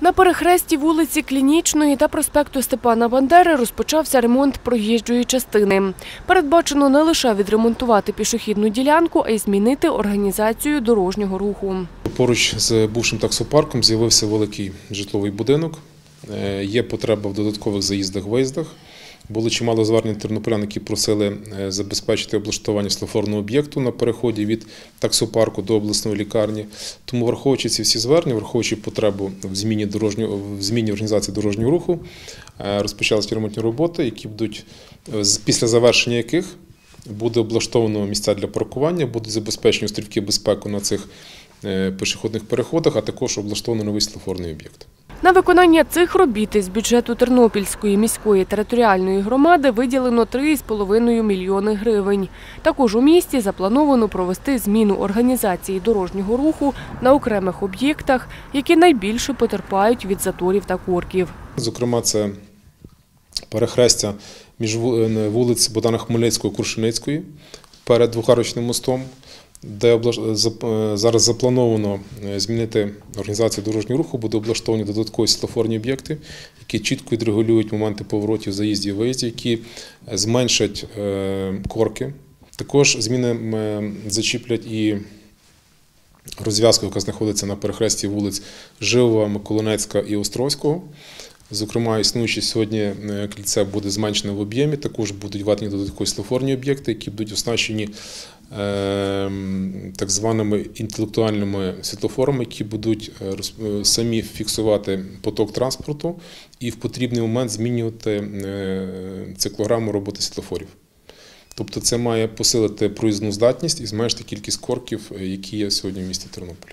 На перехресті вулиці Клінічної та проспекту Степана Бандери розпочався ремонт проїжджої частини. Передбачено не лише відремонтувати пішохідну ділянку, а й змінити організацію дорожнього руху. Поруч з бувшим таксопарком з'явився великий житловий будинок. Е, Є потреба в додаткових заїздах-виїздах. Було чимало звернень тернополян, які просили е, забезпечити облаштування слофорного об'єкту на переході від таксопарку до обласної лікарні. Тому, враховуючи ці всі звернення, враховуючи потребу в зміні дорожнього в зміні організації дорожнього руху, е, розпочалися ремонтні роботи, які будуть е, після завершення яких буде облаштовано місця для паркування, будуть забезпечені острівки безпеки на цих пішохідних переходах, а також облаштовано новий слофорний об'єкт. На виконання цих робіт із бюджету Тернопільської міської територіальної громади виділено 3,5 мільйони гривень. Також у місті заплановано провести зміну організації дорожнього руху на окремих об'єктах, які найбільше потерпають від заторів та корків. Зокрема, це перехрестя між е, вулиць Богдана Хмельницького і Крушеницької перед двохарочним мостом, де е, зараз заплановано е, змінити організацію дорожнього руху, буде облаштовані додаткові світлофорні об'єкти, які чітко відрегулюють моменти поворотів, заїздів і виїздів, які е, зменшать корки. Також зміни зачіплять і розв'язку, яка знаходиться на перехресті вулиць Живова, Миколинецька і Островського. Зокрема, існуюче сьогодні кільце буде зменшене в об'ємі. Також будуть введені додаткові слофорні об'єкти, які будуть оснащені так званими інтелектуальними світлофорами, які будуть е, е, самі фіксувати поток транспорту і в потрібний момент змінювати е, циклограму роботи світлофорів. Тобто це має посилити проїзну здатність і зменшити кількість корків, які є сьогодні в місті Тернополі.